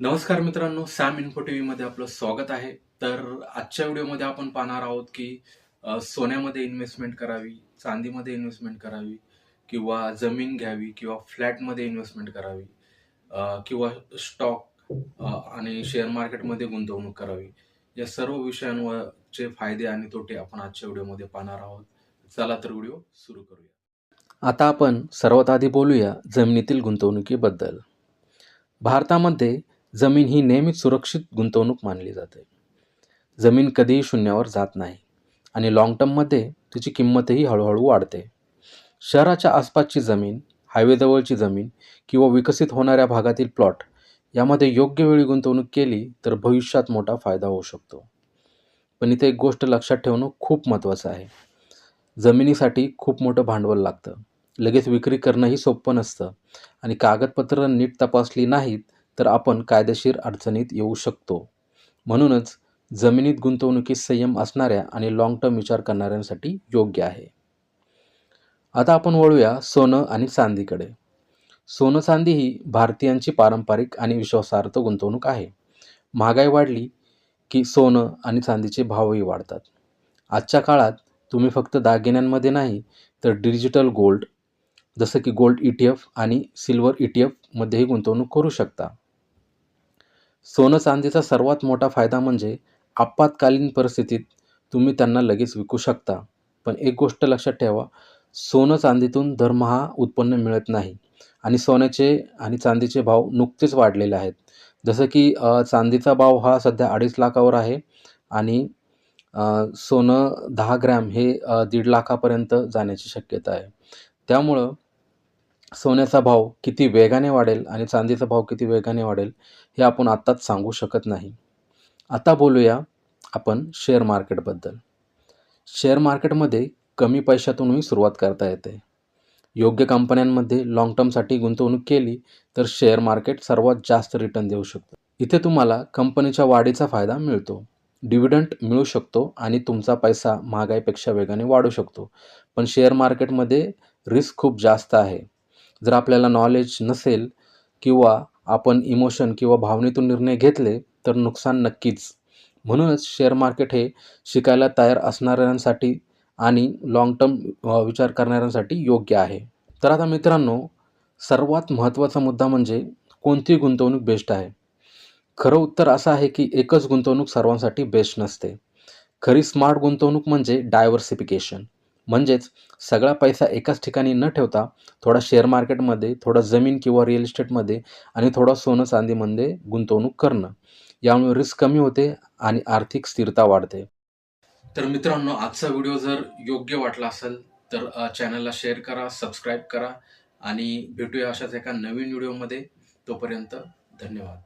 नमस्कार मित्रांनो Sam info T व्हीमध्ये आपलं स्वागत आहे. तर आजच्या व्हिडिओमध्ये आपण पाहणार आहोत की सोन्यामध्ये इन्व्हेस्टमेंट करावी चांदीमध्ये इन्व्हेस्टमेंट करावी किंवा जमीन घ्यावी किंवा फ्लॅटमध्ये इन्व्हेस्टमेंट करावी किंवा स्टॉक आणि शेअर मार्केटमध्ये गुंतवणूक करावी. या सर्व विषयांवरचे फायदे आणि तोटे आपण आजच्या व्हिडिओमध्ये पाहणार आहोत. चला तर व्हिडिओ सुरू करूया. आता आपण सर्वात आधी बोलूया जमिनीतील गुंतवणुकीबद्दल. भारतामध्ये जमीन ही नेहमीच सुरक्षित गुंतवणूक मानली जाते. जमीन कधीही शून्यावर जात नाही आणि लाँग टर्ममध्ये तिची किंमतही हळूहळू वाढते. शहराच्या आसपासची जमीन हायवेजवळची जमीन किंवा विकसित होणाऱ्या भागातील प्लॉट यामध्ये योग्य वेळी गुंतवणूक केली तर भविष्यात मोठा फायदा होऊ शकतो. पण इथे एक गोष्ट लक्षात ठेवणं खूप महत्त्वाचं आहे. जमिनीसाठी खूप मोठं भांडवल लागतं. लगेच विक्री करणंही सोपं नसतं आणि कागदपत्रं नीट तपासली नाहीत तर आपण कायदेशीर अडचणीत येऊ शकतो. म्हणूनच जमिनीत गुंतवणुकीत संयम असणाऱ्या आणि लाँग टर्म विचार करणाऱ्यांसाठी योग्य आहे. आता आपण वळूया सोनं आणि चांदीकडे. सोनं चांदी ही भारतीयांची पारंपरिक आणि विश्वासार्थ गुंतवणूक आहे. महागाई वाढली की सोनं आणि चांदीचे भावही वाढतात. आजच्या काळात तुम्ही फक्त दागिन्यांमध्ये नाही तर डिजिटल गोल्ड जसं की गोल्ड ई टी एफ आणि सिल्वर ई टी एफमध्येही गुंतवणूक करू शकता. सोनं चांदीचा सर्वात मोठा फायदा म्हणजे आपत्कालीन परिस्थितीत तुम्ही त्यांना लगेच विकू शकता. पण एक गोष्ट लक्षात ठेवा सोनं चांदीतून दरमहा उत्पन्न मिळत नाही आणि सोन्याचे आणि चांदीचे भाव नुकतेच वाढलेले आहेत. जसं की चांदीचा भाव हा सध्या अडीच लाखावर आहे आणि सोनं दहा ग्रॅम हे दीड लाखापर्यंत जाण्याची शक्यता आहे. त्यामुळं सोन्याचा भाव किती वेगाने वाढेल आणि चांदीचा भाव किती वेगाने वाढेल हे आपण आत्ताच सांगू शकत नाही. आता बोलूया आपण शेअर मार्केटबद्दल शेअर मार्केटमध्ये कमी पैशातूनही सुरुवात करता येते. योग्य कंपन्यांमध्ये लाँग टर्मसाठी गुंतवणूक केली तर शेअर मार्केट सर्वात जास्त रिटर्न देऊ शकतं. इथे तुम्हाला कंपनीच्या वाढीचा फायदा मिळतो. डिव्हिडंट मिळू शकतो आणि तुमचा पैसा महागाईपेक्षा वेगाने वाढू शकतो. पण शेअर मार्केटमध्ये रिस्क खूप जास्त आहे. जर आपल्याला नॉलेज नसेल किंवा आपण इमोशन किंवा भावनेतून निर्णय घेतले तर नुकसान नक्कीच. म्हणूनच शेअर मार्केट हे शिकायला तयार असणाऱ्यांसाठी आणि लाँग टर्म विचार करणाऱ्यांसाठी योग्य आहे. तर आता मित्रांनो सर्वात महत्त्वाचा मुद्दा म्हणजे कोणती गुंतवणूक बेस्ट आहे? खरं उत्तर असं आहे की एकच गुंतवणूक सर्वांसाठी बेस्ट नसते. खरी स्मार्ट गुंतवणूक म्हणजे डायव्हर्सिफिकेशन म्हणजेच सगळा पैसा एकाच ठिकाणी न ठेवता थोडा शेअर मार्केटमध्ये थोडा जमीन किंवा रिअल इस्टेटमध्ये आणि थोडा सोनं चांदीमध्ये गुंतवणूक करणं. यामुळे रिस्क कमी होते आणि आर्थिक स्थिरता वाढते. तर मित्रांनो आजचा व्हिडिओ जर योग्य वाटला असेल तर चॅनलला शेअर करा सबस्क्राईब करा आणि भेटूया अशाच एका नवीन व्हिडिओमध्ये तोपर्यंत धन्यवाद.